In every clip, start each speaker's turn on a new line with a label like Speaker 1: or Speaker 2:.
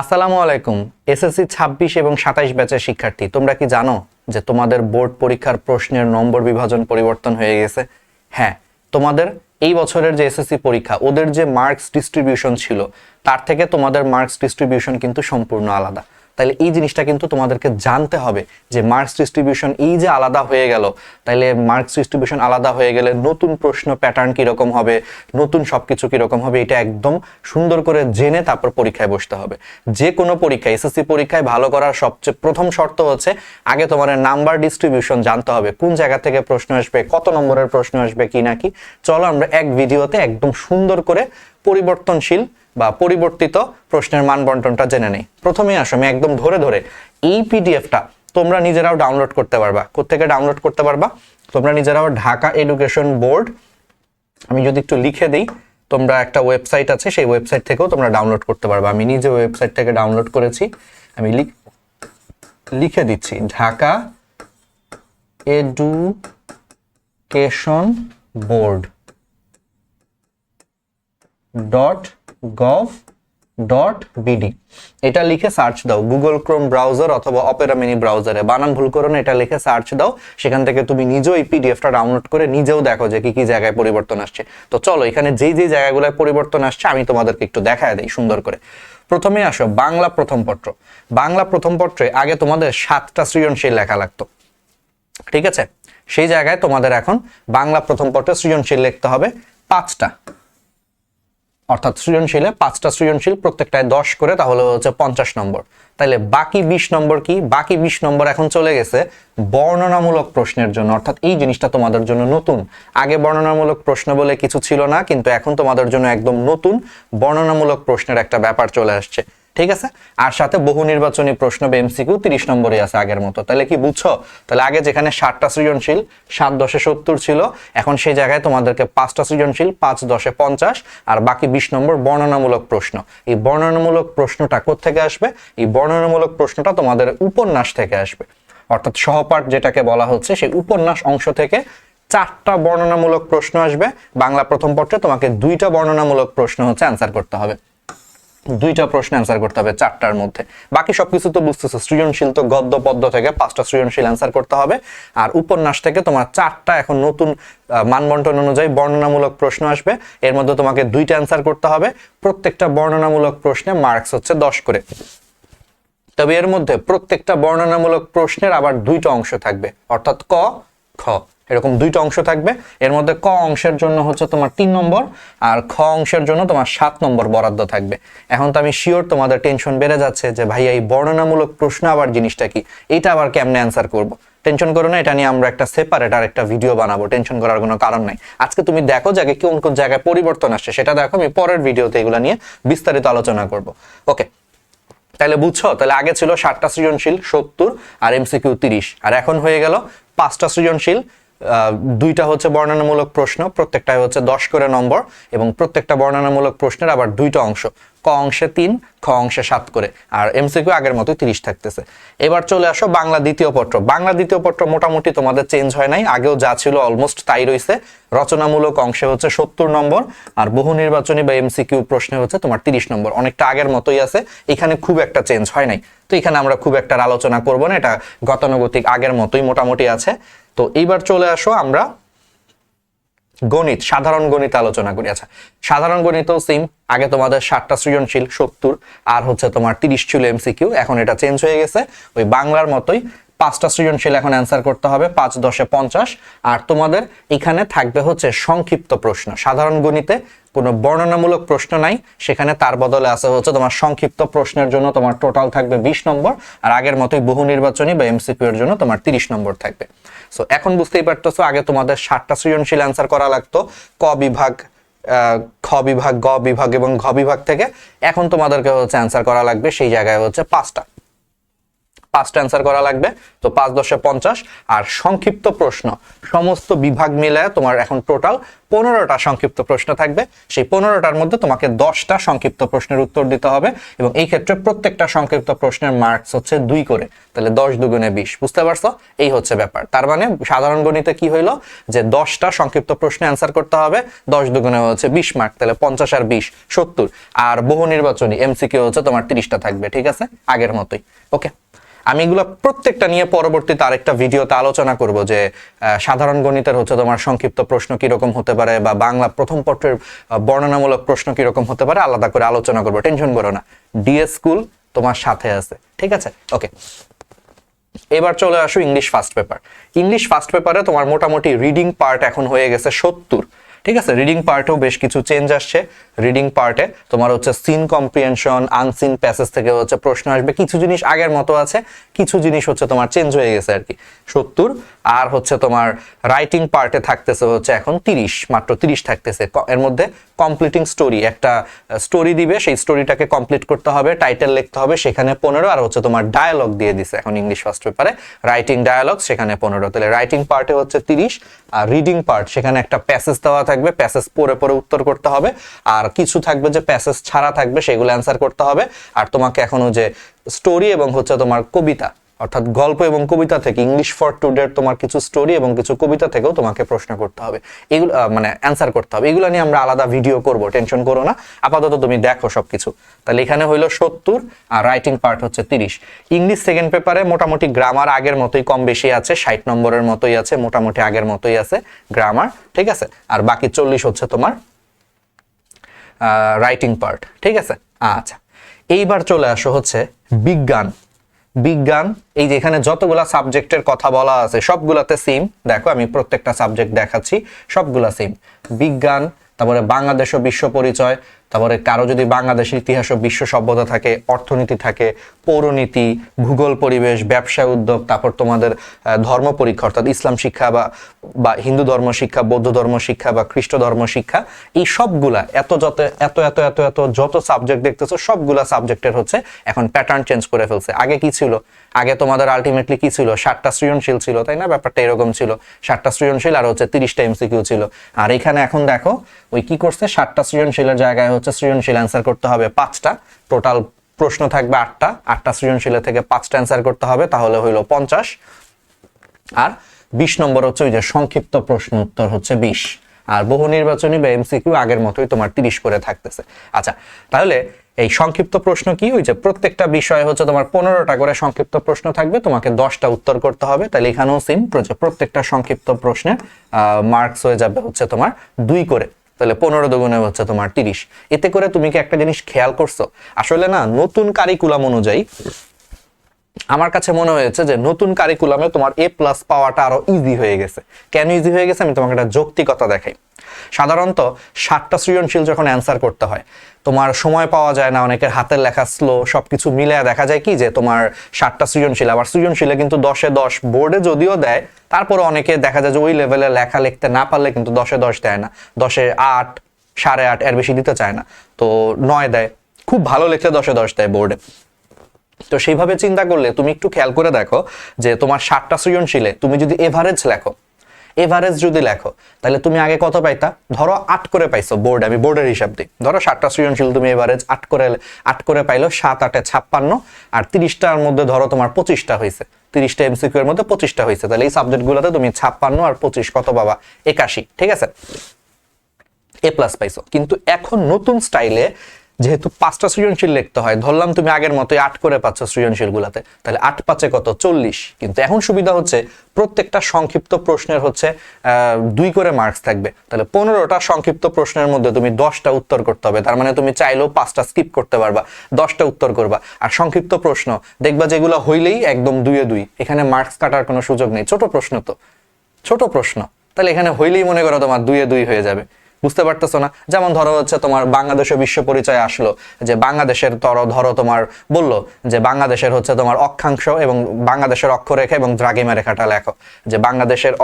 Speaker 1: আসসালামু আলাইকুম, এসএসসি ছাব্বিশ এবং সাতাইশ ব্যাচের শিক্ষার্থী, তোমরা কি জানো যে তোমাদের বোর্ড পরীক্ষার প্রশ্নের নম্বর বিভাজন পরিবর্তন হয়ে গেছে? হ্যাঁ তোমাদের এই বছরের যে এসএসসি পরীক্ষা, ওদের যে মার্কস ডিস্ট্রিবিউশন ছিল, তার থেকে তোমাদের মার্কস ডিস্ট্রিবিউশন কিন্তু সম্পূর্ণ আলাদা। তাহলে এই জিনিসটা কিন্তু তোমাদেরকে জানতে হবে যে মার্কস ডিস্ট্রিবিউশন এই যে আলাদা হয়ে গেল তাহলে মার্কস ডিস্ট্রিবিউশন আলাদা হয়ে গেলে নতুন প্রশ্ন প্যাটার্ন কীরকম হবে, নতুন সবকিছু কীরকম হবে, এটা একদম সুন্দর করে জেনে তারপর পরীক্ষায় বসতে হবে। যে কোনো পরীক্ষায় এসএসসি পরীক্ষায় ভালো করার সবচেয়ে প্রথম শর্ত হচ্ছে, আগে তোমার নাম্বার ডিস্ট্রিবিউশন জানতে হবে, কোন জায়গা থেকে প্রশ্ন আসবে, কত নম্বরের প্রশ্ন আসবে কি নাকি চলো আমরা এক ভিডিওতে একদম সুন্দর করে পরিবর্তনশীল বা পরিবর্তিত প্রশ্নের মান বন্টনটা জেনে নেই। প্রথমেই আসো, আমি একদম ধরে ধরে এই পিডিএফটা তোমরা নিজেরাও ডাউনলোড করতে পারবা। কোথেকে ডাউনলোড করতে পারবা? তোমরা নিজেরাও ঢাকা এডুকেশন বোর্ড আমি যদি একটু লিখে দিই, তোমরা একটা ওয়েবসাইট আছে, সেই ওয়েবসাইট থেকেও তোমরা ডাউনলোড করতে পারবা। আমি নিজে ওয়েবসাইট থেকে ডাউনলোড করেছি। আমি লিখে দিচ্ছি, Dhaka education board dot gov dot BD এটা লিখে সার্চ দাও। গুগল ক্রোম ব্রাউজার অথবা অপেরা মিনি ব্রাউজারে বানান ভুল করো এটা লিখে সার্চ দাও। সেখান থেকে তুমি নিজেও এই পিডিএফটা ডাউনলোড করে নিজেও দেখো যে কি কি জায়গায় পরিবর্তন আসছে। তো চলো, এখানে যেই যেই জায়গাগুলোয় পরিবর্তন আসছে, আমি তোমাদেরকে একটু দেখায় দিই সুন্দর করে। প্রথমে আসো, বাংলা প্রথম পত্র। বাংলা প্রথম পত্রে আগে তোমাদের সাতটা সৃজনশীল লেখা লাগতো। ঠিক আছে? সেই জায়গায় তোমাদের এখন বাংলা প্রথম পত্রে সৃজনশীল লিখতে হবে পাঁচটা। অর্থাৎ সৃজনশীলে পাঁচটা সৃজনশীল প্রত্যেকটায় দশ করে, তাহলে হচ্ছে পঞ্চাশ নম্বর। তাহলে বাকি বিশ নম্বর কি? বাকি বিশ নম্বর এখন চলে গেছে বর্ণনামূলক প্রশ্নের জন্য। অর্থাৎ এই জিনিসটা তোমাদের জন্য নতুন। আগে বর্ণনামূলক প্রশ্ন বলে কিছু ছিল না, কিন্তু এখন তোমাদের জন্য একদম নতুন বর্ণনামূলক প্রশ্নের একটা ব্যাপার চলে আসছে। ঠিক আছে? আর সাথে বহু নির্বাচনী প্রশ্ন বা এমসিকিউ তিরিশ নম্বরে আছে আগের মতো। তাহলে কি বুঝছ? তাহলে আগে যেখানে ষাটটা সৃজনশীল, সাত দশে সত্তর ছিল, এখন সেই জায়গায় তোমাদেরকে পাঁচটা সৃজনশীল, পাঁচ দশে পঞ্চাশ, আর বাকি বিশ নম্বর বর্ণনামূলক প্রশ্ন। এই বর্ণনামূলক প্রশ্নটা থেকে আসবে? এই বর্ণনামূলক প্রশ্নটা তোমাদের উপন্যাস থেকে আসবে। অর্থাৎ সহপাঠ যেটাকে বলা হচ্ছে, সেই উপন্যাস অংশ থেকে চারটা বর্ণনামূলক প্রশ্ন আসবে। বাংলা প্রথম পত্রে তোমাকে দুইটা বর্ণনামূলক প্রশ্ন হচ্ছে অ্যান্সার করতে হবে। দুইটা প্রশ্ন অ্যান্সার করতে হবে চারটার মধ্যে। বাকি সবকিছু তো বুঝতেছো, সৃজনশীল তো গদ্য পদ্য থেকে পাঁচটা সৃজনশীল অ্যান্সার করতে হবে। আর উপন্যাস থেকে তোমার চারটা এখন নতুন মানবন্টন অনুযায়ী বর্ণনামূলক প্রশ্ন আসবে। এর মধ্যে তোমাকে দুইটা অ্যান্সার করতে হবে। প্রত্যেকটা বর্ণনামূলক প্রশ্নে মার্কস হচ্ছে দশ করে। তবে এর মধ্যে প্রত্যেকটা বর্ণনামূলক প্রশ্নের আবার দুইটা অংশ থাকবে। অর্থাৎ ক খ। এরকম দুইটা অংশ থাকবে। এর মধ্যে ক অংশের জন্য হচ্ছে তোমার তিন নম্বর আর খ অংশের জন্য তোমার সাত নম্বর বরাদ্দ থাকবে। এখন তো আমি শিওর তোমাদের টেনশন বেড়ে যাচ্ছে যে ভাই, এই বর্ণনামূলক প্রশ্ন আবার জিনিসটা কি? এইটা আবার কেমনে অ্যান্সার করব? টেনশন করো না, এটা নিয়ে আমরা একটা সেপারেট আর একটা ভিডিও বানাবো। টেনশন করার কোনো কারণ নাই। আজকে তুমি দেখো যে কোন কোন জায়গায় পরিবর্তন আসছে, সেটা দেখো। আমি পরের ভিডিওতে এগুলো নিয়ে বিস্তারিত আলোচনা করব। ওকে তাহলে বুঝছ? তাহলে আগে ছিল ষাটটা সৃজনশীল, সত্তর আর এমসিকিউ তিরিশ। আর এখন হয়ে গেল পাঁচটা সৃজনশীল দুইটা হচ্ছে বর্ণনামূলক প্রশ্ন, প্রত্যেকটাই হচ্ছে দশ করে নম্বর, এবং প্রত্যেকটা বর্ণনামূলক প্রশ্নের আবার দুইটা অংশ, ক অংশে তিন, খ অংশে সাত করে, আর এমসিকিউ আগের মতোই তিরিশ থাকতেছে। এবার চলে আসো বাংলা দ্বিতীয় পত্র। বাংলা দ্বিতীয় পত্র মোটামুটি তোমাদের চেঞ্জ হয় নাই, আগেও যা ছিল অলমোস্ট তাই রয়েছে রচনামূলক অংশে হচ্ছে সত্তর নম্বর, আর বহু নির্বাচনী বা এমসিকিউ প্রশ্নে হচ্ছে তোমার তিরিশ নম্বর। অনেকটা আগের মতোই আছে, এখানে খুব একটা চেঞ্জ হয় নাই। তো এখানে আমরা খুব একটা আলোচনা করব না, এটা গতানুগতিক আগের মতোই মোটামুটি আছে। তো এইবার চলে আসো আমরা গণিত, সাধারণ গণিত আলোচনা করি। আচ্ছা সাধারণ গণিত সেম আগে তোমাদের ষাটটা সৃজনশীল সত্তর, আর হচ্ছে তোমার তিরিশ ছিল এমসিকিউ এখন এটা চেঞ্জ হয়ে গেছে। ওই বাংলার মতোই পাঁচটা সৃজনশীল এখন অ্যান্সার করতে হবে, পাঁচ দশে পঞ্চাশ। আর তোমাদের এখানে থাকবে হচ্ছে সংক্ষিপ্ত প্রশ্ন, সাধারণ গণিতে কোনো বর্ণনামূলক প্রশ্ন নাই। সেখানে তার বদলে আছে হচ্ছে তোমার সংক্ষিপ্ত প্রশ্নের জন্য তোমার টোটাল থাকবে বিশ নম্বর, আর আগের মতোই বহু নির্বাচনী বা এমসিকিউ এর জন্য তোমার তিরিশ নম্বর থাকবে। সো এখন বুঝতেই পারতেছো, আগে তোমাদের ষাটটা সৃজনশীল অ্যান্সার করা লাগতো, ক বিভাগ খ বিভাগ, গ বিভাগ এবং ঘ বিভাগ থেকে। এখন তোমাদেরকে হচ্ছে অ্যান্সার করা লাগবে, সেই জায়গায় হচ্ছে পাঁচটা। পাঁচটা অ্যান্সার করা লাগবে। তো পাঁচ দশে পঞ্চাশ। আর সংক্ষিপ্ত প্রশ্ন। সমস্ত বিভাগ মিলে তোমার এখন টোটাল পনেরোটা সংক্ষিপ্ত প্রশ্ন থাকবে। সেই পনেরোটার মধ্যে তোমাকে দশটা সংক্ষিপ্ত প্রশ্নের উত্তর দিতে হবে এবং এই ক্ষেত্রে প্রত্যেকটা সংক্ষিপ্ত প্রশ্নের মার্কস হচ্ছে দুই করে। তাহলে দশ দুগুণে বিশ। বুঝতে পারছ? এই হচ্ছে ব্যাপার। তার মানে সাধারণ গণিতে কি হইল? যে দশটা সংক্ষিপ্ত প্রশ্নে অ্যান্সার করতে হবে। দশ দুগুণে হচ্ছে বিশ মার্ক তাহলে পঞ্চাশ আর বিশ, সত্তর। আর বহু নির্বাচনী এমসিকিউ হচ্ছে তোমার তিরিশটা থাকবে, ঠিক আছে? আগের মতোই। ওকে আমি এগুলো প্রত্যেকটা নিয়ে পরবর্তীতে আরেকটা ভিডিওতে আলোচনা করব যে সাধারণ গণিতের হচ্ছে তোমার সংক্ষিপ্ত প্রশ্ন কীরকম হতে পারে বা বাংলা প্রথম পত্রের বর্ণনামূলক প্রশ্ন কীরকম হতে পারে আলাদা করে আলোচনা করব। টেনশন করো না। ডিএস স্কুল তোমার সাথে আছে। ঠিক আছে? ওকে। এবার চলে আসো English first paper. English first পেপারে তোমার মোটামুটি রিডিং পার্ট এখন হয়ে গেছে সত্তর। ঠিক আছে রিডিং পার্টেও বেশ কিছু চেঞ্জ আসছে। রিডিং পার্টে তোমার হচ্ছে সিন কম্প্রিহেনশন আনসিন প্যাসেজ থেকে হচ্ছে প্রশ্ন আসবে। কিছু জিনিস আগের মতো আছে, কিছু জিনিস হচ্ছে তোমার চেঞ্জ হয়ে গেছে আর কি। সত্তর, আর হচ্ছে তোমার রাইটিং পার্টে থাকতেছে হচ্ছে এখন তিরিশ, মাত্র তিরিশ থাকতেছে। এর মধ্যে কমপ্লিটিং স্টোরি একটা স্টোরি দিবে, সেই স্টোরিটাকে কমপ্লিট করতে হবে টাইটেল লিখতে হবে, সেখানে পনেরো, আর হচ্ছে তোমার ডায়ালগ দিয়ে দিছে এখন ইংলিশ ফার্স্ট পেপারে রাইটিং ডায়ালগ সেখানে পনেরো। তাহলে রাইটিং পার্টে হচ্ছে তিরিশ, আর রিডিং পার্ট সেখানে একটা প্যাসেজ দেওয়া থাকবে প্যাসেজ পড়ে পড়ে উত্তর করতে হবে, আর কিছু থাকবে যে প্যাসেজ ছাড়া থাকবে, সেগুলো অ্যান্সার করতে হবে। আর তোমাকে এখনও যে স্টোরি এবং হচ্ছে তোমার কবিতা অর্থাৎ গল্প এবং কবিতা থেকে ইংলিশ ফর টুডের তোমার কিছু স্টোরি এবং কিছু কবিতা থেকেও তোমাকে প্রশ্ন করতে হবে। এগুলো মানে অ্যান্সার করতে হবে। এগুলো নিয়ে আমরা আলাদা ভিডিও করব টেনশন করো না। আপাতত তুমি দেখো সবকিছু। তাহলে এখানে হইল সত্তর, আর রাইটিং পার্ট হচ্ছে তিরিশ। ইংলিশ সেকেন্ড পেপারে মোটামুটি গ্রামার আগের মতোই কম বেশি আছে, ষাট নম্বরের মতোই আছে, মোটামুটি আগের মতোই আছে গ্রামার ঠিক আছে? আর বাকি চল্লিশ হচ্ছে তোমার রাইটিং পার্ট ঠিক আছে? আচ্ছা। এইবার চলে আসো হচ্ছে বিজ্ঞান। বিজ্ঞান, এই যে এখানে যতগুলা সাবজেক্টের কথা বলা আছে, সবগুলাতে সেম দেখো, আমি প্রত্যেকটা সাবজেক্ট দেখাচ্ছি, সবগুলা সেম বিজ্ঞান, তারপরে বাংলাদেশ ও বিশ্ব পরিচয় তারপরে কারও যদি বাংলাদেশের ইতিহাস ও বিশ্ব সভ্যতা থাকে, অর্থনীতি থাকে, পৌরনীতি, ভূগোল পরিবেশ, ব্যবসা উদ্যোগ, তারপর তোমাদের ধর্ম পরীক্ষা, অর্থাৎ ইসলাম শিক্ষা বা বা হিন্দু ধর্ম শিক্ষা, বৌদ্ধ ধর্ম শিক্ষা বা খ্রিস্ট ধর্ম শিক্ষা, এই সবগুলা এত যত, এত এত এত এত যত সাবজেক্ট দেখতেছো, সবগুলা সাবজেক্টের হচ্ছে এখন প্যাটার্ন চেঞ্জ করে ফেলছে। আগে কি ছিল? আগে তোমাদের আলটিমেটলি কি ছিল? ষাটটা সৃজনশীল ছিল, তাই না? ব্যাপারটা এরকম ছিল। ষাটটা সৃজনশীল আর হচ্ছে তিরিশটা এমসিকিউ ছিল। আর এখানে এখন দেখো, ওই কি করছে? ষাটটা সৃজনশীলের জায়গায় হচ্ছে সৃজনশীল অ্যান্সার করতে হবে পাঁচটা। টোটাল প্রশ্ন থাকবে আটটা। আটটা সৃজনশীলের থেকে পাঁচটা অ্যান্সার করতে হবে, তাহলে হইল পঞ্চাশ। আর বিশ নম্বর হচ্ছে ওই যে সংক্ষিপ্ত প্রশ্ন উত্তর হচ্ছে বিশ। আর বহু নির্বাচনী বা এমসিকিউ আগের মতোই তোমার তিরিশ করে থাকতেছে। আচ্ছা তাহলে এই সংক্ষিপ্ত প্রশ্ন কি? ওই যে প্রত্যেকটা বিষয় হচ্ছে তোমার পনেরোটা করে সংক্ষিপ্ত প্রশ্ন থাকবে, তোমাকে দশটা উত্তর করতে হবে। তাহলে এখানেও সিম প্রত্যেকটা সংক্ষিপ্ত প্রশ্নের মার্কস হয়ে যাবে হচ্ছে তোমার দুই করে। তাহলে পনেরো দুগুণে হচ্ছে তোমার তিরিশ। এতে করে তুমি কি একটা জিনিস খেয়াল করছ? আসলে না, নতুন কারিকুলাম অনুযায়ী আমার কাছে মনে হয়েছে যে নতুন কারিকুলামে তোমার এ প্লাস পাওয়াটা আরও ইজি হয়ে গেছে। কেন ইজি হয়ে গেছে? আমি তোমাকে একটা যৌক্তিকতা দেখাই। সাধারণত সাতটা সৃজনশীল যখন অ্যান্সার করতে হয়, তোমার সময় পাওয়া যায় না, অনেকের হাতের লেখা স্লো সবকিছু মিলে দেখা যায় কি যে তোমার সাতটা সৃজনশীল, আবার সৃজনশীলে কিন্তু দশে দশ বোর্ডে যদিও দেয় তারপরে অনেকে দেখা যায় যে ওই লেভেলে লেখা লিখতে না পারলে কিন্তু দশে দশ দেয় না। দশে আট, সাড়ে আট এর বেশি দিতে চায় না। তো নয় দেয়। খুব ভালো লিখলে দশে দশ দেয় বোর্ডে তো সেইভাবে চিন্তা করলে তুমি একটু খেয়াল করে দেখো যে তোমার ষাটটা সৃজনশীলে তুমি যদি এভারেজ লেখো এভারেজ যদি লেখো, তাহলে তুমি আগে কত পাইতা? ধরো আট করে পাইছো বোর্ড আমি বোর্ডের হিসাব দিই। ধরো ষাটটা সৃজনশীল তুমি এভারেজ আট করে আট করে পাইলো, সাত আটে ছাপ্পান্ন, আর তিরিশটার মধ্যে ধরো তোমার পঁচিশটা হয়েছে তিরিশটা এমসিকিউ এর মধ্যে পঁচিশটা হয়েছে। তাহলে এই সাবজেক্টগুলোতে তুমি ছাপ্পান্ন আর পঁচিশ কত বাবা একাশি, ঠিক আছে? এ প্লাস পাইছো। কিন্তু এখন নতুন স্টাইলে যেহেতু পাঁচটা সৃজনশীল লিখতে হয়, ধরলাম তুমি আগের মতোই আট করে পাচ্ছ সৃজনশীল গুলাতে তাহলে আট পাঁচে কত? চল্লিশ। কিন্তু এখন সুবিধা হচ্ছে প্রত্যেকটা সংক্ষিপ্ত প্রশ্নের হচ্ছে দুই করে মার্কস থাকবে। তাহলে পনেরোটা সংক্ষিপ্ত প্রশ্নের মধ্যে তুমি দশটা উত্তর করতে হবে। তার মানে তুমি চাইলেও পাঁচটা স্কিপ করতে পারবা, দশটা উত্তর করবা। আর সংক্ষিপ্ত প্রশ্ন, দেখবা যেগুলো হইলেই একদম দুইয়ে দুই। এখানে মার্কস কাটার কোনো সুযোগ নেই। ছোট প্রশ্ন তো। ছোট প্রশ্ন। তাহলে এখানে হইলেই মনে করো তোমার দুইয়ে দুই হয়ে যাবে। বুঝতে পারতেছো না? যেমন ধরো হচ্ছে তোমার বাংলাদেশে বিশ্ব পরিচয় আসলো, যে বাংলাদেশের তর ধরো তোমার বলল, যে বাংলাদেশের হচ্ছে তোমার অক্ষাংশ এবং বাংলাদেশের অক্ষরেখা এবং দ্রাঘিমা রেখাটা লেখো। যে বাংলাদেশের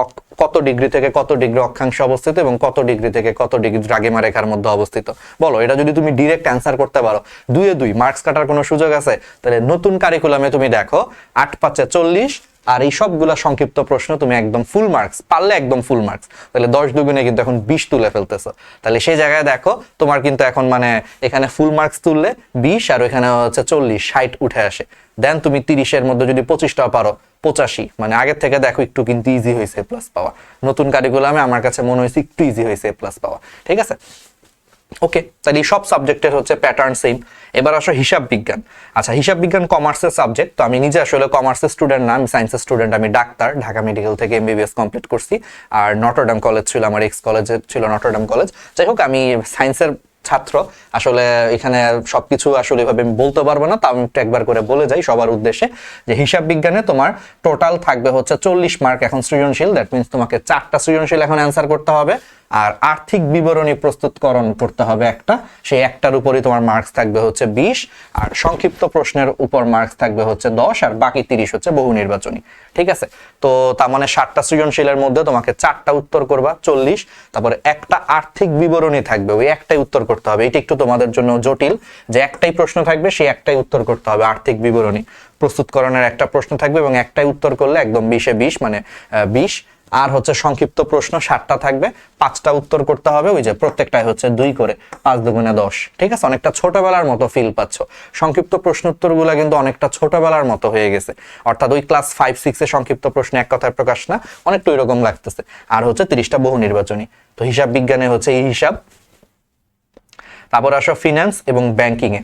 Speaker 1: কত ডিগ্রি থেকে কত ডিগ্রি অক্ষাংশ অবস্থিত এবং কত ডিগ্রি থেকে কত ডিগ্রি দ্রাঘিমা রেখার মধ্যে অবস্থিত? বলো, এটা যদি তুমি ডিরেক্ট অ্যান্সার করতে পারো। দুয়ে দুই মার্কস কাটার কোনো সুযোগ আছে? তাহলে নতুন কারিকুলামে তুমি দেখো, আট পাঁচে চল্লিশ আর এই সবগুলা সংক্ষিপ্ত প্রশ্ন তুমি একদম ফুল মার্কস পারলে একদম ফুল মার্কস তাহলে দশ দুগুণে কিন্তু এখন বিশ তুলে ফেলতেছো। তাহলে সেই জায়গায় দেখো, তোমার কিন্তু এখন মানে এখানে ফুল মার্কস তুললে বিশ আর ওইখানে হচ্ছে চল্লিশ, ষাট উঠে আসে। দেন তুমি তিরিশের মধ্যে যদি পঁচিশটা পারো, পঁচাশি। মানে আগের থেকে দেখো একটু কিন্তু ইজি হয়েছে প্লাস পাওয়া। নতুন কারিকুলামে আমার কাছে মনে হয়েছে একটু ইজি হয়েছে প্লাস পাওয়া। ঠিক আছে? ওকে তাহলে এই সব সাবজেক্টের হচ্ছে প্যাটার্ন সেম এবার আসো হিসাব বিজ্ঞান। আচ্ছা হিসাব বিজ্ঞান কমার্সের সাবজেক্ট তো আমি নিজে আসলে কমার্সের স্টুডেন্ট না, আমি সায়েন্সের স্টুডেন্ট আমি ডাক্তার। ঢাকা মেডিকেল থেকে এমবিবিএস কমপ্লিট করছি। আর নটরডাম কলেজ ছিল, আমার এক্স কলেজে ছিল নটরডাম কলেজ যাই হোক, আমি সায়েন্সের ছাত্র। আসলে এখানে সবকিছু আসলে এভাবে আমি বলতে পারব না তা আমি একটু একবার করে বলে যাই সবার উদ্দেশ্যে। যে হিসাব বিজ্ঞানে তোমার টোটাল থাকবে হচ্ছে চল্লিশ মার্ক এখন সৃজনশীল দ্যাট মিনস তোমাকে চারটা সৃজনশীল এখন অ্যান্সার করতে হবে। আর আর্থিক বিবরণী প্রস্তুতকরণ করতে হবে একটা। সেই একটার উপরই তোমার মার্কস থাকবে হচ্ছে বিশ, আর সংক্ষিপ্ত প্রশ্নের উপর মার্কস থাকবে হচ্ছে দশ, আর বাকি তিরিশ হচ্ছে বহু নির্বাচনী। ঠিক আছে? তো তার মানে ষাটটা সৃজনশীলের মধ্যে তোমাকে চারটা উত্তর করবা, চল্লিশ। তারপরে একটা আর্থিক বিবরণী থাকবে, ওই একটাই উত্তর করতে হবে। এটা একটু তোমাদের জন্য জটিল, যে একটাই প্রশ্ন থাকবে, সেই একটাই উত্তর করতে হবে আর্থিক বিবরণী। প্রস্তুতকরণের একটা প্রশ্ন থাকবে এবং একটাই উত্তর করলে একদম বিশে বিশ মানে বিশ। আর হচ্ছে সংক্ষিপ্ত প্রশ্ন ষাটটা থাকবে, পাঁচটা উত্তর করতে হবে, ওই যে প্রত্যেকটাই হচ্ছে দুই করে, পাঁচ দুগুণে দশ। ঠিক আছে? অনেকটা ছোটবেলার মতো ফিল পাচ্ছ। সংক্ষিপ্ত প্রশ্ন উত্তরগুলো কিন্তু অনেকটা ছোটবেলার মতো হয়ে গেছে। অর্থাৎ ওই ক্লাস ফাইভ সিক্সে সংক্ষিপ্ত প্রশ্ন এক কথায় প্রকাশ না, অনেকটা ওই রকম লাগতেছে। আর হচ্ছে তিরিশটা বহু নির্বাচনী। তো হিসাব বিজ্ঞানে হচ্ছে এই হিসাব। তারপর আসো ফিনান্স এবং ব্যাংকিং এ।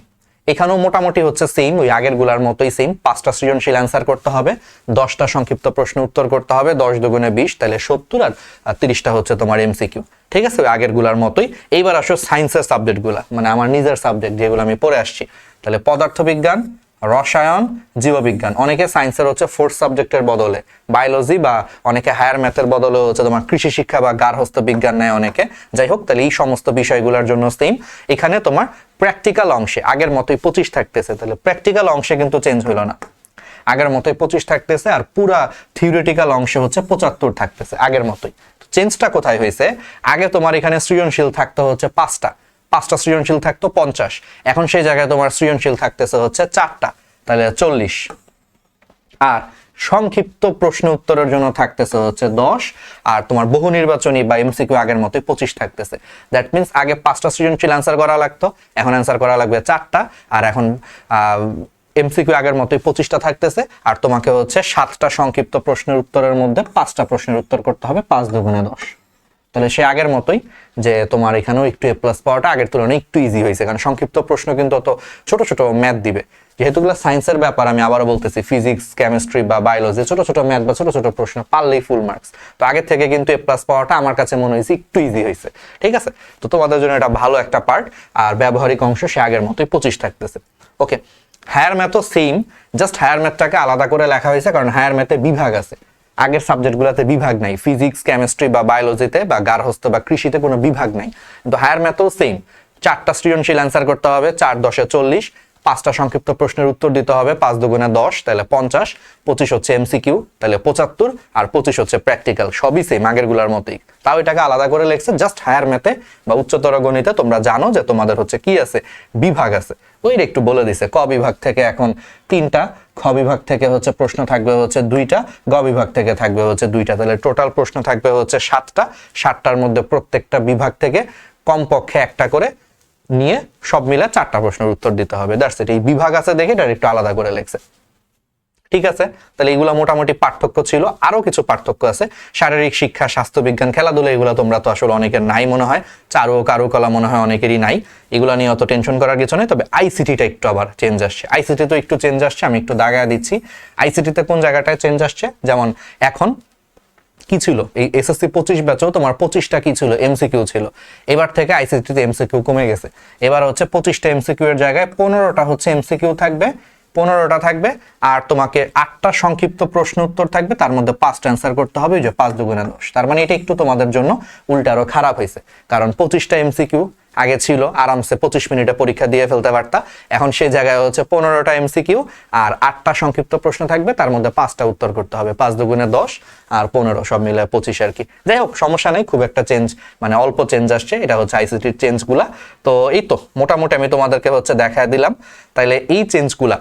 Speaker 1: এখানেও মোটামুটি হচ্ছে সেম ওই আগেরগুলার মতোই সেম পাঁচটা সৃজনশীল অ্যান্সার করতে হবে, দশটা সংক্ষিপ্ত প্রশ্ন উত্তর করতে হবে, দশ দুগুণে বিশ, তাহলে সত্তর আর তিরিশটা হচ্ছে তোমার এমসিকিউ ঠিক আছে? ওই আগেরগুলার মতোই। এইবার আসো সায়েন্সের সাবজেক্টগুলা মানে আমার নিজের সাবজেক্ট যেগুলো আমি পড়ে আসছি। তাহলে পদার্থবিজ্ঞান রসায়ন, জীববিজ্ঞান। অনেকে সায়েন্সের হচ্ছে ফোর্থ সাবজেক্টের বদলে। বায়োলজি বা অনেকে হায়ার ম্যাথের বদলে হচ্ছে তোমার কৃষি শিক্ষা বা গার্হস্থ বিজ্ঞান নেয় অনেকে। যাই হোক, তাহলে এই সমস্ত বিষয়গুলোর জন্য সেম এখানে তোমার প্র্যাকটিক্যাল অংশে, আগের মতোই পঁচিশ থাকতেছে, তাহলে প্র্যাকটিক্যাল অংশে কিন্তু চেঞ্জ হলো না। আগের মতোই পঁচিশ থাকতেছে আর পুরা থিওরিটিক্যাল অংশে হচ্ছে পঁচাত্তর থাকতেছে, আগের মতোই। চেঞ্জটা কোথায় হয়েছে? আগে তোমার এখানে সৃজনশীল থাকতে হচ্ছে পাঁচটা। পাঁচটা সৃজনশীল থাকতো পঞ্চাশ। এখন সেই জায়গায় তোমার সৃজনশীল থাকতেছে হচ্ছে চারটা, তাহলে চল্লিশ। আর সংক্ষিপ্ত প্রশ্ন উত্তরের জন্য থাকতেছে হচ্ছে দশ, আর তোমার বহু নির্বাচনী বা এমসিকিউ আগের মতোই পঁচিশ থাকতেছে। দ্যাট মিনস আগে পাঁচটা সৃজনশীল অ্যান্সার করা লাগতো, এখন অ্যান্সার করা লাগবে চারটা, আর এখন এমসিকিউ আগের মতোই পঁচিশটা থাকতেছে, আর তোমাকে হচ্ছে সাতটা সংক্ষিপ্ত প্রশ্নের উত্তরের মধ্যে পাঁচটা প্রশ্নের উত্তর করতে হবে, পাঁচ দুগুণে দশ। তাহলে সে আগের মতোই যে তোমার এখানেও একটু এ প্লাস পাওয়াটা আগের তুলনায় একটু ইজি হয়েছে। কারণ সংক্ষিপ্ত প্রশ্ন কিন্তু অত ছোট ছোট ম্যাথ দিবে। যেহেতু সায়েন্সের ব্যাপার, আমি আবারও বলতেছি ফিজিক্স কেমিস্ট্রি বা বায়োলজি ছোট ছোট ম্যাথ বা ছোট ছোট প্রশ্ন পারলেই ফুল মার্কস তো আগের থেকে কিন্তু এ প্লাস পাওয়াটা আমার কাছে মনে হয়েছে একটু ইজি হয়েছে। ঠিক আছে? তো তোমাদের জন্য এটা ভালো একটা পার্ট আর ব্যবহারিক অংশ সে আগের মতোই পঁচিশ থাকতেছে। ওকে হায়ার ম্যাথও সেম জাস্ট হায়ার ম্যাথটাকে আলাদা করে লেখা হয়েছে, কারণ হায়ার ম্যাথে বিভাগ আছে। আগের সাবজেক্টগুলোতে বিভাগ নাই। ফিজিক্স কেমিস্ট্রি বা বায়োলজিতে বা গার্হস্থ বা কৃষিতে কোনো বিভাগ নাই। কিন্তু হায়ার ম্যাথও সেম চারটা সৃজনশীল অ্যান্সার করতে হবে, চার দশে চল্লিশ। পাঁচটা সংক্ষিপ্ত প্রশ্নের উত্তর দিতে হবে, পাঁচ দুগুণে দশ, তাহলে পঞ্চাশ, পঁচিশ হচ্ছে এমসিকিউ তাহলে পঁচাত্তর, আর পঁচিশ হচ্ছে প্র্যাকটিক্যাল সবই সেম আগেরগুলোর মতোই। তাও এটাকে আলাদা করে লেখছে জাস্ট হায়ার ম্যাথে বা উচ্চতর গণিতে তোমরা জানো যে তোমাদের হচ্ছে কি আছে, বিভাগ আছে। ওইটা একটু বলে দিছে, ক বিভাগ থেকে এখন তিনটা, খ বিভাগ থেকে হচ্ছে প্রশ্ন থাকবে হচ্ছে দুইটা, গ বিভাগ থেকে থাকবে হচ্ছে দুইটা, তাহলে টোটাল প্রশ্ন থাকবে হচ্ছে সাতটা, সাতটার মধ্যে প্রত্যেকটা বিভাগ থেকে কমপক্ষে একটা করে নিয়ে সব মিলে চারটা প্রশ্নের উত্তর দিতে হবে। দ্যাটস এই বিভাগ আছে দেখে এটা একটু আলাদা করে লেখছে। ঠিক আছে? তাহলে এগুলো মোটামুটি পার্থক্য ছিল। আরও কিছু পার্থক্য আছে। শারীরিক শিক্ষা, স্বাস্থ্য বিজ্ঞান, খেলাধুলা, এগুলো তোমরা তো আসলে অনেকের নাই মনে হয়। চারু, কারুকলা মনে হয় অনেকেরই নাই। এগুলো নিয়ে অত টেনশন করার কিছু নেই। তবে আইসিটিটা একটু আবার চেঞ্জ আসছে। আইসিটি তো একটু চেঞ্জ আসছে। আমি একটু দাগা দিচ্ছি। আইসিটিতে কোন জায়গাটায় চেঞ্জ আসছে? যেমন এখন কি ছিল? এই এসএসসি পঁচিশ ব্যাচেও তোমার পঁচিশটা কি ছিল? এমসিকিউ ছিল। এবার থেকে আইসিটিতে এমসিকিউ কমে গেছে। এবার হচ্ছে পঁচিশটা এমসিকিউ এর জায়গায় পনেরোটা হচ্ছে এমসিকিউ থাকবে, পনেরোটা থাকবে, আর তোমাকে আটটা সংক্ষিপ্ত প্রশ্ন উত্তর থাকবে, তার মধ্যে পাঁচটা অ্যান্সার করতে হবে যে পাঁচ দুগুণে দশ। তার মানে এটা একটু তোমাদের জন্য উল্টা আরও খারাপ হয়েছে। কারণ পঁচিশটা এমসিকিউ আগে ছিল, আরামসে পঁচিশ মিনিটে পরীক্ষা দিয়ে ফেলতে পারতা এখন সেই জায়গায় হচ্ছে পনেরোটা এমসিকিউ আর আটটা সংক্ষিপ্ত প্রশ্ন থাকবে, তার মধ্যে পাঁচটা উত্তর করতে হবে। পাঁচ দুগুণে দশ আর পনেরো, সব মিলে পঁচিশ আর কি। যাই হোক, সমস্যা নেই, খুব একটা চেঞ্জ মানে অল্প চেঞ্জ আসছে, এটা হচ্ছে আইসিটির চেঞ্জগুলা তো এই তো, মোটামুটি আমি তোমাদেরকে হচ্ছে দেখা দিলাম। তাইলে এই চেঞ্জগুলা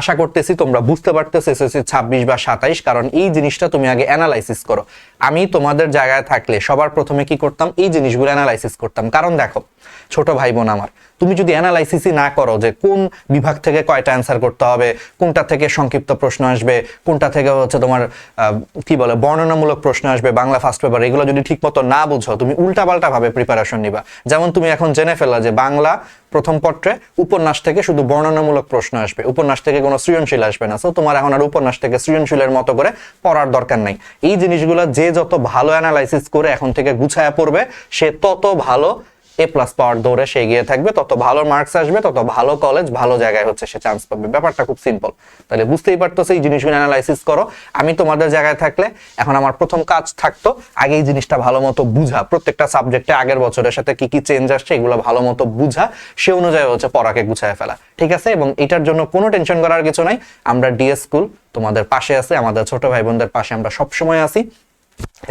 Speaker 1: আশা করতেছি তোমরা বুঝতে পারতেছো এসএসসি ছাব্বিশ বা সাতাইশ, কারণ এই জিনিসটা তুমি আগে অ্যানালাইসিস করো। আমি তোমাদের জায়গায় থাকলে সবার প্রথমে কি করতাম? এই জিনিসগুলো অ্যানালাইসিস করতাম। কারণ দেখো, ছোট ভাই বোন আমার, তুমি যদি অ্যানালাইসিসই না করো যে কোন বিভাগ থেকে কয়টা অ্যান্সার করতে হবে, কোনটা থেকে সংক্ষিপ্ত প্রশ্ন আসবে, কোনটা থেকে হচ্ছে তোমার কি বলে, বর্ণনামূলক প্রশ্ন আসবে, বাংলা ফার্স্ট পেপার এগুলো যদি ঠিকমতো না বুঝো, তুমি উল্টাপাল্টা ভাবে প্রিপারেশন নিবা। যেমন তুমি এখন জেনে ফেলা যে বাংলা প্রথম পত্রে উপন্যাস থেকে শুধু বর্ণনামূলক প্রশ্ন আসবে। উপন্যাস থেকে কোনো সৃজনশীল আসবে না। সো তোমার এখন আর উপন্যাস থেকে সৃজনশীলের মতো করে পড়ার দরকার নাই। এই জিনিসগুলো যে যত ভালো অ্যানালাইসিস করে এখন থেকে গুছায়া পড়বে, সে তত ভালো এ প্লাস পাওয়ার দৌড়ে সে এগিয়ে থাকবে। তত ভালো মার্কস আসবে, তত ভালো কলেজ ভালো জায়গায় হচ্ছে সে চান্স পাবে। ব্যাপারটা খুব সিম্পল তাহলে বুঝতেই পারতো এই জিনিসগুলো অ্যানালাইসিস করো। আমি তোমাদের জায়গায় থাকলে এখন আমার প্রথম কাজ থাকতো আগে এই জিনিসটা ভালো মতো বুঝা। প্রত্যেকটা সাবজেক্টে আগের বছরের সাথে কি কি চেঞ্জ আসছে, এগুলো ভালো মতো বুঝা। সে অনুযায়ী হচ্ছে পড়াকে গুছায় ফেলা। ঠিক আছে? এবং এটার জন্য কোনো টেনশন করার কিছু নাই। আমরা ডিএস স্কুল তোমাদের পাশে আছে, আমাদের ছোট ভাই বোনদের পাশে আমরা সবসময় আছি।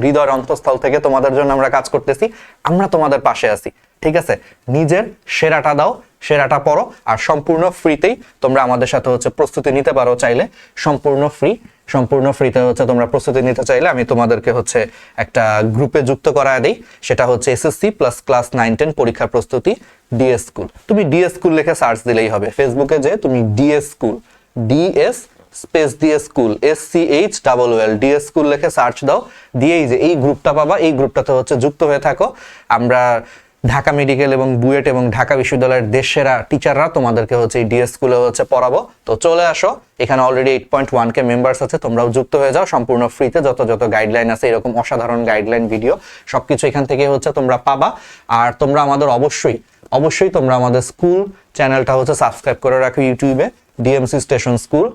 Speaker 1: হৃদয়ের অন্তঃস্থল থেকে তোমাদের জন্য আমরা কাজ করতেছি। আমরা তোমাদের পাশে আছি। ঠিক আছে? নিজের সেরাটা দাও, সেরাটা পড়ো, আর সম্পূর্ণ ফ্রিতেই তোমরা আমাদের সাথে হচ্ছে প্রস্তুতি নিতে পারো চাইলে। সম্পূর্ণ ফ্রি, সম্পূর্ণ ফ্রিতে হচ্ছে তোমরা প্রস্তুতি নিতে চাইলে আমি তোমাদেরকে হচ্ছে একটা গ্রুপে যুক্ত করায় দিই। সেটা হচ্ছে SSC plus class nine ten পরীক্ষার প্রস্তুতি ডিএস স্কুল তুমি ডিএস স্কুল লিখে সার্চ দিলেই হবে। ফেসবুকে যে তুমি ডিএস স্কুল ডিএস স্পেস দিয়ে school S C H double O L DS school লিখে সার্চ দাও। দিয়েই যে এই গ্রুপটা পাবা, এই গ্রুপটাতে হচ্ছে যুক্ত হয়ে থাকো। আমরা ঢাকা মেডিকেল এবং বুয়েট এবং ঢাকা বিশ্ববিদ্যালয়ের দেশেরা টিচাররা তোমাদেরকে হচ্ছে এই ডিএস স্কুলে হচ্ছে পড়াবো। তো চলে আসো, এখানে already eight point one K members আছে, তোমরাও যুক্ত হয়ে যাও, সম্পূর্ণ ফ্রিতে যত যত গাইডলাইন আছে, এরকম অসাধারণ গাইডলাইন ভিডিও সবকিছু এখান থেকে হচ্ছে তোমরা পাবা। আর তোমরা আমাদের অবশ্যই অবশ্যই তোমরা আমাদের স্কুল চ্যানেলটা হচ্ছে সাবস্ক্রাইব করে রাখো ইউটিউবে ডিএমসি স্টেশন স্কুল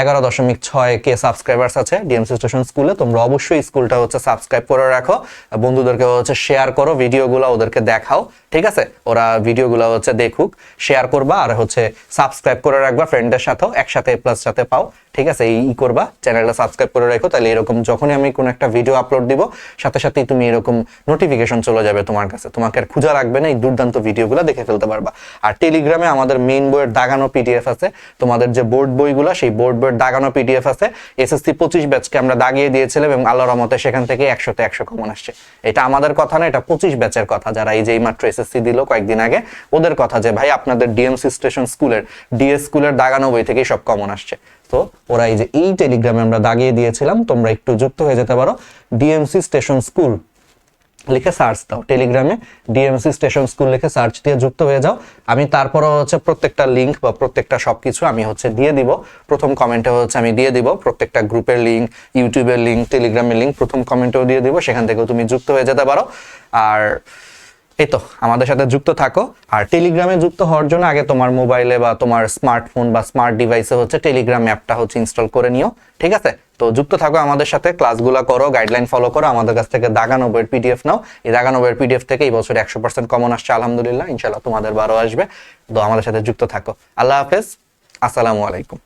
Speaker 1: এগারো দশমিক ছয় কে সাবস্ক্রাইবার্স আছে ডিএমসি স্টেশন স্কুলে তোমরা অবশ্যই স্কুলটা হচ্ছে সাবস্ক্রাইব করে রাখো। বন্ধুদেরকে হচ্ছে শেয়ার করো ভিডিওগুলো ওদেরকে দেখাও। ঠিক আছে? ওরা ভিডিওগুলো হচ্ছে দেখুক শেয়ার করবা আর হচ্ছে সাবস্ক্রাইব করে রাখবা ফ্রেন্ডের সাথেও, একসাথে প্লাস সাথে পাও। ঠিক আছে? এই করবা চ্যানেলটা সাবস্ক্রাইব করে রাখো, তাহলে এরকম যখনই আমি কোনো একটা ভিডিও আপলোড দিব, সাথে সাথেই তুমি এরকম নোটিফিকেশন চলে যাবে তোমার কাছে। তোমাকে আর খোঁজা লাগবে না, এই দুর্দান্ত ভিডিওগুলো দেখে ফেলতে পারবা। আর টেলিগ্রামে আমাদের মেইন বইয়ের দাগানো পিডিএফ আছে। তোমাদের যে বোর্ড বইগুলো, সেই বোর্ড বইয়ের দাগানো পিডিএফ আছে। এসএসসি পঁচিশ ব্যাচকে আমরা দাগিয়ে দিয়েছিলাম এবং আল্লাহ রহমতে সেখান থেকে একশোতে একশো কমন আসছে। এটা আমাদের কথা না, এটা পঁচিশ ব্যাচের কথা, যারা এই যে মাত্র এসএসসি দিল কয়েকদিন আগে। ওদের কথা যে, ভাই, আপনাদের ডিএমসি স্টেশন স্কুলের ডিএস স্কুলের দাগানো বই থেকেই সব কমন আসছে। তো ওরা এই যে, এই টেলিগ্রামে আমরা দাগিয়ে দিয়েছিলাম, তোমরা একটু যুক্ত হয়ে যেতে পারো। ডিএমসি স্টেশন স্কুল লিখে সার্চ দাও, টেলিগ্রামে ডিএমসি স্টেশন স্কুল লিখে সার্চ দিয়ে যুক্ত হয়ে যাও। আমি তারপরও হচ্ছে প্রত্যেকটা লিংক বা প্রত্যেকটা সবকিছু আমি হচ্ছে দিয়ে দিব। প্রথম কমেন্টে হচ্ছে আমি দিয়ে দিব, প্রত্যেকটা গ্রুপের লিংক ইউটিউবের লিংক টেলিগ্রামের লিংক প্রথম কমেন্টেও দিয়ে দিব। সেখান থেকেও তুমি যুক্ত হয়ে যেতে পারো। আর এই তো আমাদের সাথে যুক্ত থাকো। আর টেলিগ্রামে যুক্ত হওয়ার জন্য আগে তোমার মোবাইলে বা তোমার স্মার্টফোন বা স্মার্ট ডিভাইসে হচ্ছে টেলিগ্রাম অ্যাপটা হচ্ছে ইনস্টল করে নিও, ঠিক আছে? তো যুক্ত থাকো আমাদের সাথে ক্লাসগুলো করো গাইডলাইন ফলো করো, আমাদের কাছ থেকে দাগানো বইয়ের পিডিএফ নাও। এই দাগানো বইয়ের পিডিএফ থেকে এই বছর একশো পার্সেন্ট কমন আসছে, আলহামদুলিল্লাহ ইনশাল্লাহ তোমাদের বারো আসবে। তো আমাদের সাথে যুক্ত থাকো। আল্লাহ হাফেজ, আসসালামু আলাইকুম।